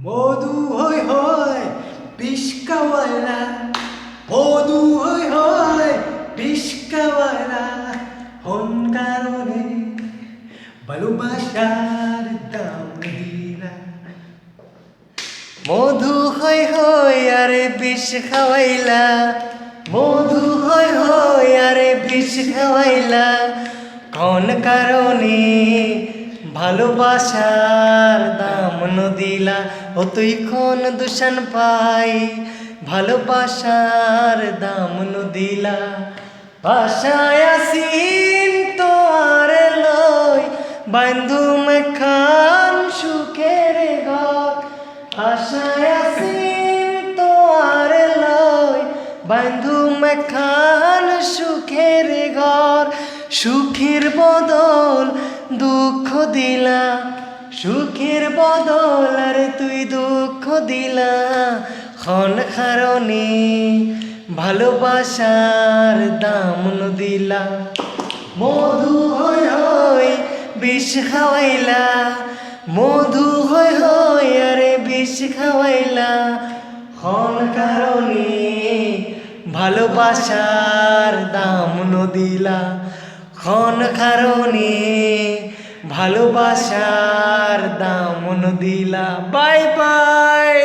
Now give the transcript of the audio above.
মধু হয় হয় পিসকাওয়ালা মধু হয় হয় পিসকাওয়ালা হন কারণে ভালোবাসার দাম দিলা মধু হয় হয় আরে বিষ খাওয়াইলা মধু হয় হয় আরে বিষ খাওয়াইলা কোন কারণে ভালোবাসার দাম নদিলা, ও তুই কোন দূষণ পাই? ভালোবাসার দাম নদিলা, বাসায় আসিন তোয়ার লই। বন্ধু খান সুখের ঘর আশায় আসিন তোয়ার লই। বন্ধু খান সুখের ঘর, সুখের বদল দুঃখ দিলা, সুখের বদল, আরে তুই দুঃখ দিলা। খন কারণে ভালোবাসার দাম দিলা। মধু হয় হয় বিষ খাওয়াইলা, মধু হয় হয় আরে বিষ খাওয়াইলা। হন কারণে ভালোবাসার দাম নদিলা হন কারণে ভালোবাসার দাম দিলা বাই বাই।